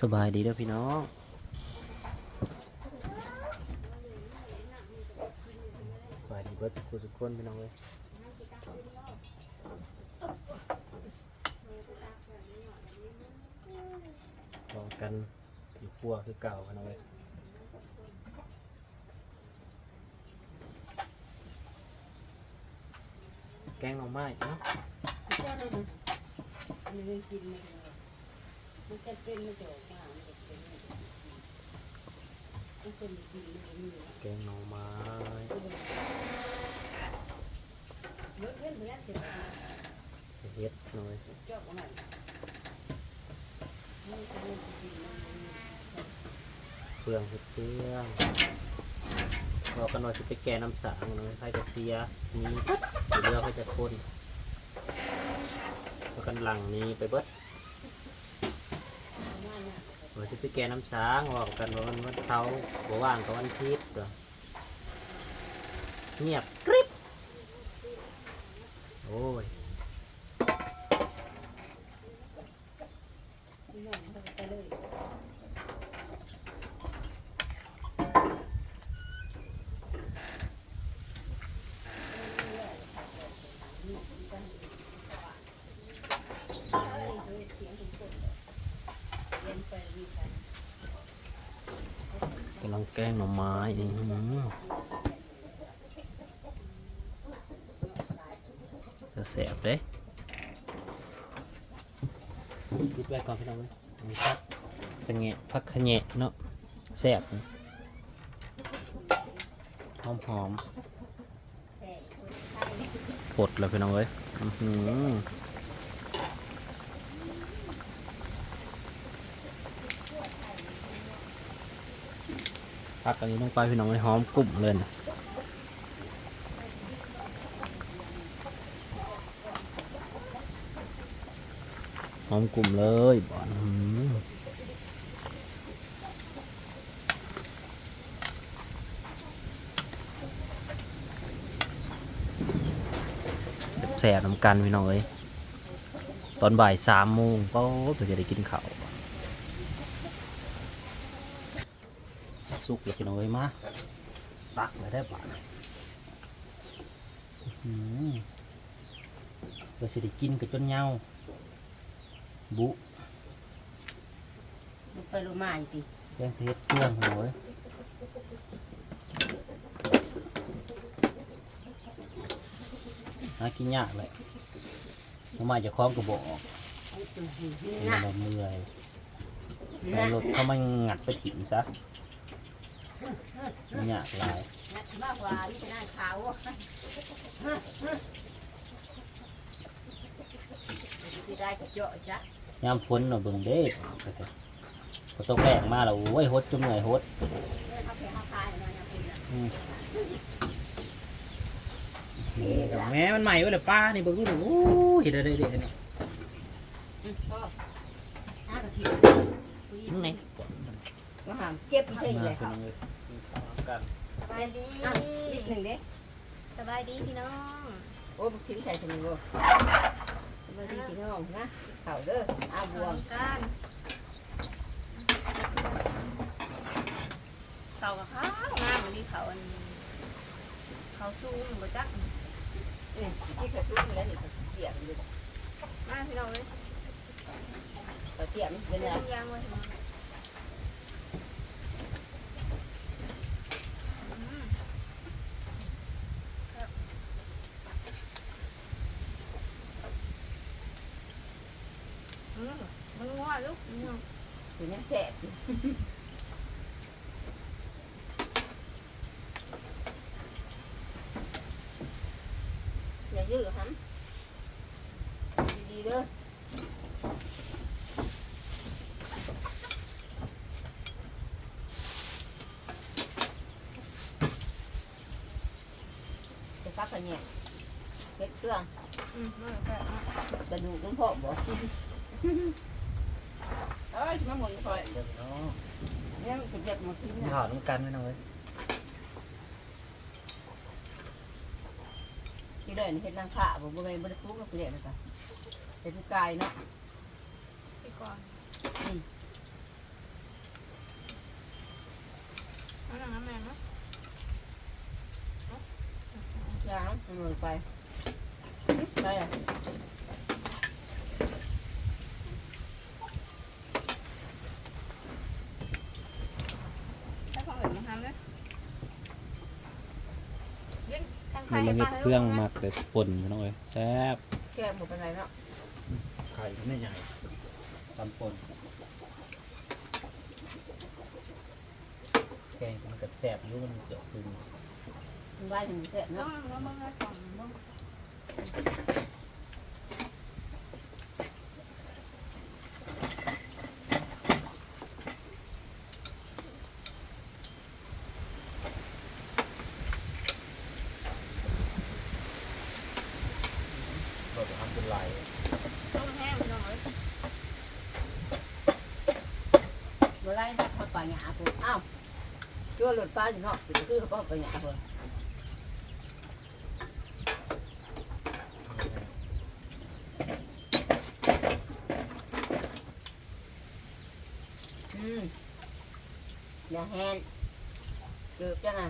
สบายดีเด้อพี่น้องสบายดีเบิร์ดสุขุสุขคนพี่น้องเลยรอกันอยู่ครัวคือเก่าพี่น้องเลยแกงหน่อไม้เนาะ มันไม่กินมันเลยมันจะเป็นมันจะออกมันจะเป็นมันจะมันเป็นกินมันมีแกงหน่อไม้เบิดเล่นเบิดเสร็จแล้วใส่เห็ดหน่อยเจาะมันมันจะเป็นกินมันเฟืองเห็ดเฟืองเรากันว่าจะไปแกน้ำสางหน่อยไฟจะเสียนี้เรือเขาจะคนแล้วกันหลังนี้ไปเบิด ว่าจะไปแก่น้ำสางบอกกันว่ามันวันเท้าบ่ว่างกับวันอาทิตย์เด้อเงียบกริบโอ้ย ที่นั่นมันไปเลย กำลังแกงหน่อไม้นี่อื้อหือแสบเด้ปิดไว้ก่อนพี่น้องเลยอันนี้ครับสะเงะพักขะแหนะเนาะแสบหอมหอมปดเลยพี่น้องเอ้ยอือ พักอันนี้ลงไปพี่น้องเลยหอมกลุ่มเลยนะหอมกลุ่มเลยบอนแสบน้ำกันพี่น้องเอ้ยตอนบ่ายสามโมงก็จะได้กินข้าว สุกเลยพี่น้องเอ้ยมาตักเลยได้ป่ะเพื่อจะได้กินกับจนเหงาบุมันไปรู้มาจริงแกงเสียดเครื่องพี่น้องเอ้ยหากินยากเลยทำไมจะคล้องกระบอกเป็นนะแบบเมื่อยใส่รถเขามันงัดไปถิ่นซะ มันยากหลายมากกว่าที่จะนั่งขาวที่ได้ก็เจาะจ้ะยามฝนเนาะเบิ่งเด้ก็ต้องแรงมาแล้วโอ้ยฮดจนเหนื่อยฮดเขาแค่เขาคายมันยังเป็นแม่มันใหม่เว้ยเลยป้านี่เบิ่งดูโอ้ยเด็ดเด็ดนี่ก็น่ากระถิ่นนี่ก็หามเก็บใช่เลยคุณเลย กันสบายดีอะนิดหนึ่งเด้สบายดีพี่น้องโอ้บุกทิ้งใส่ถุงมือมาดีพี่น้องนะเข่าเด้ออาบวมกันเขากับข้าวงามวันนี้เขาอันเขาสูงบ่จักนี่ที่กระตุ้นแล้วนี่เสียบอยู่มาพี่น้องเลยก็เสียบเป็นเดิไง นยางไว้พี่น้องอืมครับ อืมมันงัวลูกพี่น้องคือยังแสบอยู่อย่ายื้อครับดีๆ เอ้ยมาหมุนคอยเนี่ยมันจะเก็บหมดทีนี่ย ถอดต้องกันไว้หน่อยที่เดินเห็นนางขาผมบ่แม่นบ่ได้ปลูกกัเปลี่ยนนะจ๊ะเป็นผู้กายเนาะที่ก่อนเอาหนังน้ำแมงนาะยางมันหมดไปไปอะ มันให้เห็ป้าดให้เครื่องลูกนะมักแต่ป่นพี่น้องเอ้ยแซ่บแก้หมดไปไหนเนาะไข่ไม่ใหญ่ตำป่นแกงมันก็แซ่บอยู่มันเกี่ยวคือมันได้ถึงเสร็จแล้วเนาะ แล้วมึงให้กล่องมึงเปิดทำเป็นลาย ต้มแห้งพี่น้องเอ้ย เมื่อไรจะทอดปลา หยาปุ๊บอ้าวจั่วหลุดปลาอยู่เนาะคือเขาก็ปลาหยาปุ๊บอืมอย่าแห้งเกือบจังอะ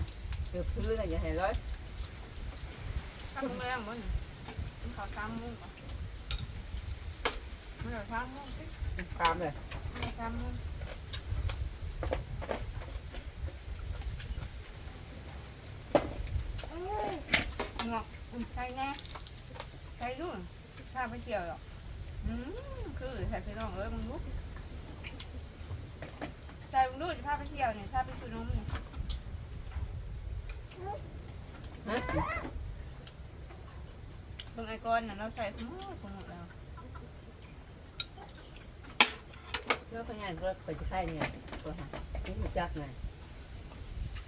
เกือบพื้นอะอย่าแห้งร้อยข้าวต้มแรงบ่เนี่ยมันขาวซ้ำมุ้งป่ะมันขาวซ้ำมุ้งสิตามเลยมันขาวซ้ำมุ้งเอ้ย งอกอุ่นใจแน่ใจดูถ้าไปเที่ยวหรอกอืมคือใส่พี่น้องเอ้ยมึงรู้ใส่มึงรู้จะพาไปเที่ยวเนี่ยพาไปซื้อนมเนี่ยฮะเบิ่งไอ้ก้อนน่ะเราใส่ทั้งหมดทั้งหมดแล้ว พื่อพยานก็ไปจะใช่เนี่ยตัวหาไม่รู้จักไง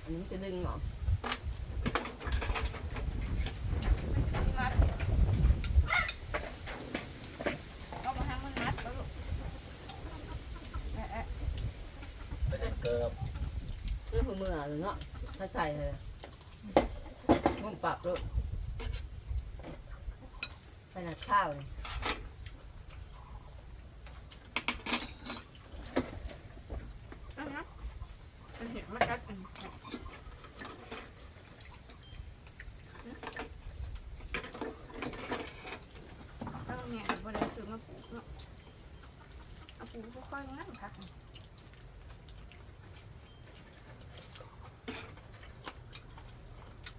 อันนี้จะดึงหรอเกแอะแอะเป็นเกิบเรื่องมือหรือเนาะถ้าใส่เลยมันปรับด้วยขนาดข้าวเลย เอานะมันเห็นมันกัดอันนี้เอาเนี่ยบริสุทธิ์มาปลูกเนาะเอาปลูกค่อยๆงั้นพัก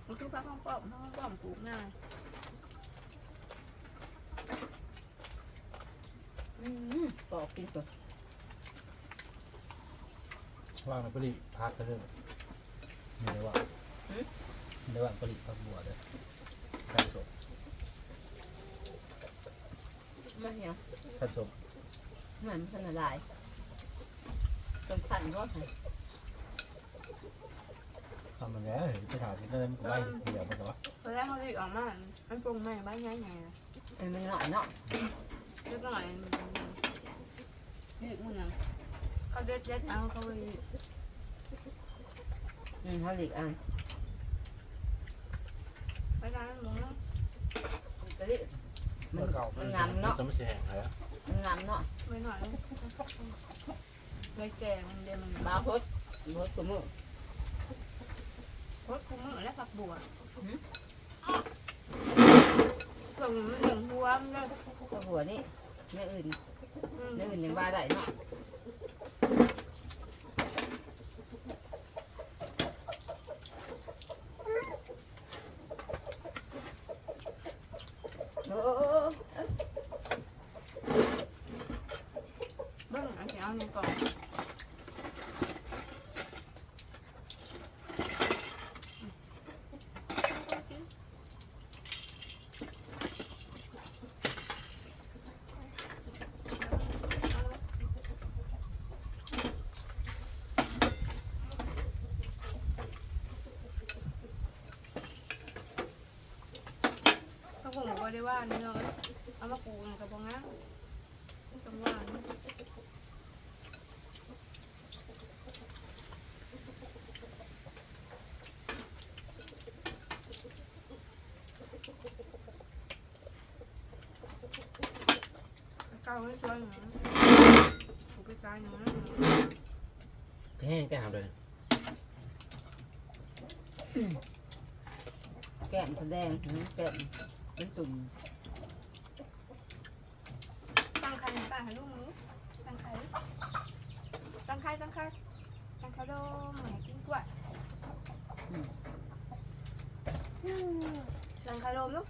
มันคือพักห้องป้อมห้อง ป้อมปลูกง่ายอืมปอกกินก่อนว่างในปริพักก็เรื่องไม่ได้ว่าไม่ได้ว่าปริพักบัวเด้อข้าวสดไม่เหรอข้าวสดเหมือนมันละลายต้นพันธุ์ก็ใส่ ทำมันแล้วเห็นไปถามที่นั่นก็ไม่เดี๋ยวมันก็ว่าตอนแรกเขาเลยออกมา มันปรุงแม่บ้านใหญ่ใหญ่เลยอันมันหน่อยเนาะเล็กหน่อยนี่มึงยังเขาเด็ดเด็ดเอาเขาไปอืมเขาหลีกอันไปร้านมึงเนาะกะลิมันมันงามเนาะจะไม่ใช่แห้งเลยมันงามเนาะไปหน่อยเลยแก่มันเดี๋ยวมันบาพดพดกับมือ โคตรคุ้มมือและผักบัวส่งมันหนึ่งหัวมันเลยกับหัวนี่ไม่อื่นอืมไม่อื่นยังบาได้เนาะโอ้โอ้โอ้ เบิ้งอันนี้เอาเนี่ยก่อนก็ผมก็ ได้ว่านี่เนาเอามาปลูกกับพวกงั้นต้องว่านะเก้าไม่ช่วยหนูผมไปจ่ายหนูนะแห้งแก้มเลยแก้มแดงแก้ม เป็นตุ่มตั้งใครตั้งให้ลูกมือตั้งใครตั้งใครตั้งใครตั้งใครโดมหมากินกล้วยตั้งใครโดมลูก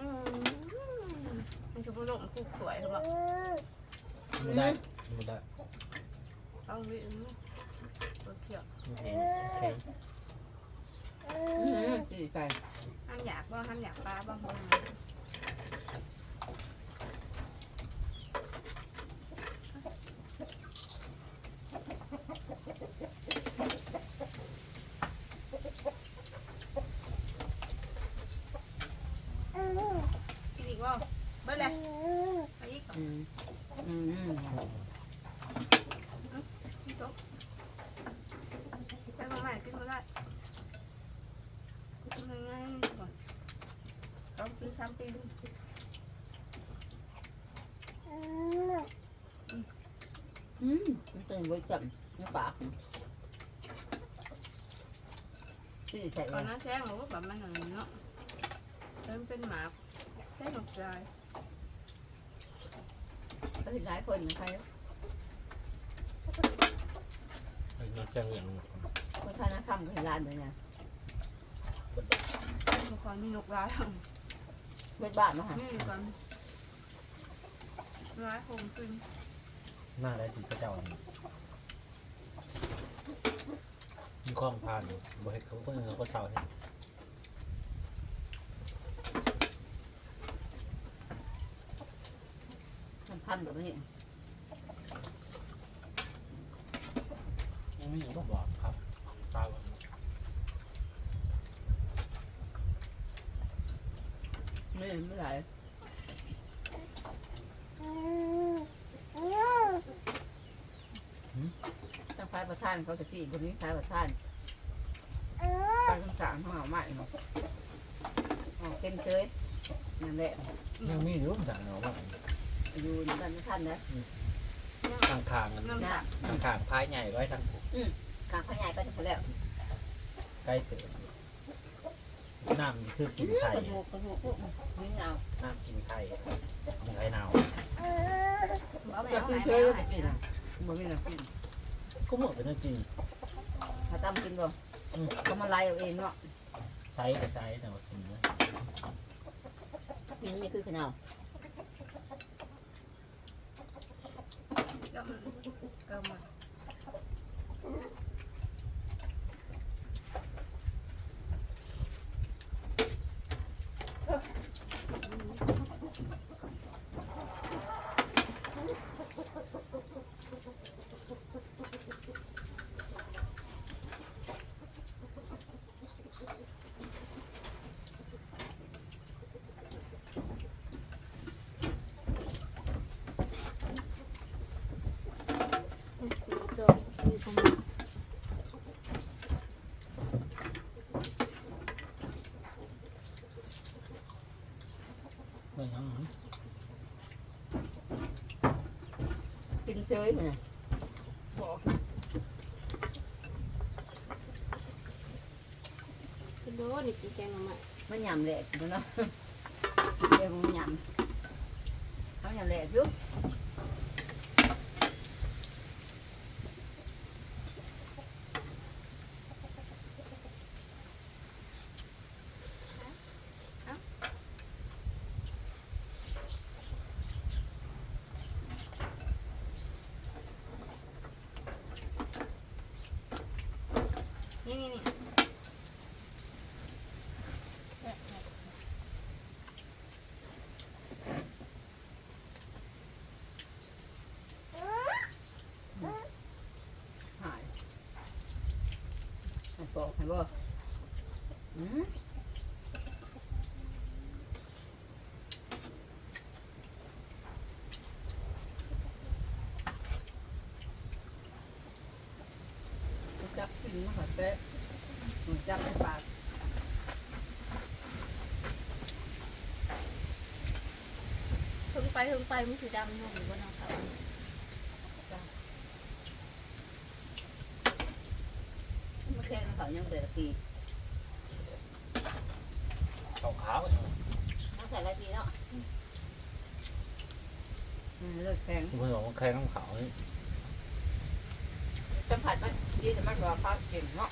อืมมันจะมาลงคู่สวยหรือเปล่าไม่ได้ไม่ได้เอาไปอืมตัวเขียวแข็ง สี่ใส่ ห้ามอยากบ้างห้ามอยากปลาบ้างคนกินอีกว่าเบิ้ลเลยเอาอีกก่อน อืมอืมอืม พี่โต๊ะไปมาใหม่กินมาได้กินยังไงก่อนสองปีสามปีอืมมันเป็นบริจับในปากสี่ใส่ก่อนหน้าแท้งหรือว่าแบบมันอย่งเนาะเริ่มเป็นหมาแท้งหนกใจก็เห็นหลายคนใครน้องแข็งอย่างคนทยนะทำก็เห็นหลายเหมือนกันคนมีนกร้าย เบิดบ้านมาหานี่ก่อนร้ายคงขึ้นหน้าได้ถึงพระเจ้านี่มีข้องผ่านบ่เห็นเขาก็เงินเขาก็เช่าให้ทำทำแบบนี้ ยังไม่อยู่ก็บอกครับตายวัน ไม่ไม่ไหลายตั้งไฟประทานเขาจะกี่คนนี้ไฟประทานการคำสั่งของเราใหม่เนาะอ๋อเกินเคยนั่นแหละยังมีอยู่สั่งเอาว่าอยู่ในบ้านท่านนะทางทางกันน้ำหนักทางทางพายใหญ่ไว้ทางผูกกลางพญายก็จะพอแล้วใกล้เติม น้ำนี่คือกินไข่กระดูกกระดูกนี้เอาน้ำกินไข่กินไข่หนาวเอาไปจะเอากินเคนยเอจะกินอะบ่มีน้ำกินก็หมดเป็นเรื่องจริงถ้าตั้มกินบ่ก็มาไล่เอาเองเนาะใช้ก็ใช้แต่ว่ากินนะกินนี่คือขนาดก็มันก็มัน ไม่ยัง กินเฉยมัน คุณโดนี่กินแกงมา ใหม่มันยำแหลกมันเนาะเดี๋ยวมันยำเขายำแหลกอยู่ นี่นี่นี่ หายให้บอกให้บ่อืมจับ กินมาค่ะเป๊ะจับในปากถึงไปถึงไปมันสีดำอยู่บนน้องเขาแค่เขายังแต่ละปีขาวขาวต้องใส่หลายปีเนาะเลือดแข็งเพื่อนบอกว่าแค่น้ำขาวนี่ สัมผัสมันดีแต่มันบอกเขาเก่งเนาะ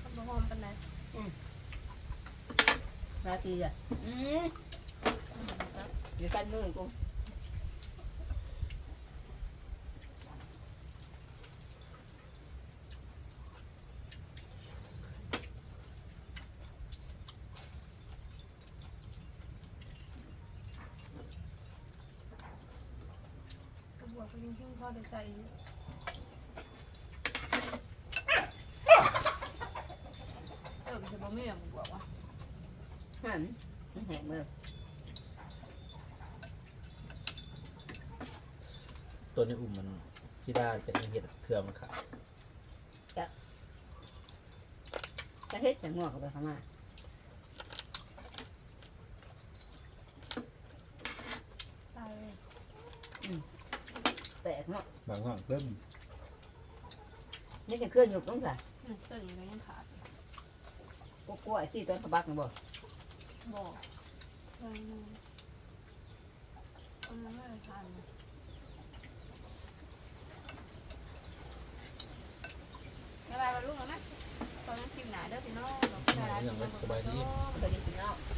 ข้าวหอมเป็นไรหลายปีอะอืมอยู่กันมือกู กระบวกก็ยิ่งทิ้งพ่อได้ใจเออมันจะบ่มีอย่างบวกว่ะหันมันแหงมือตัวนี้อุ่มมันที่ได้จะเห็ดเครือมันขาวจะเฮ็ดจะงอกกับไปเข้ามา ตายเลย แปลก เนาะบางครั้งเริ่มนี่จะเคลื่อนอยู่ตรงไหนอืมต้นอย่างนี้ยังขาดกูกลัวไอ้ที่ต้นกระบักนะบ่บอกเออเอามันไม่ได้ทานเลยบ๊ายบายวันลูกแล้วนะตอนนั้นกินหนาเด้อพี่น้องอย่างไรสบายดีก็ดีพี่น้องบ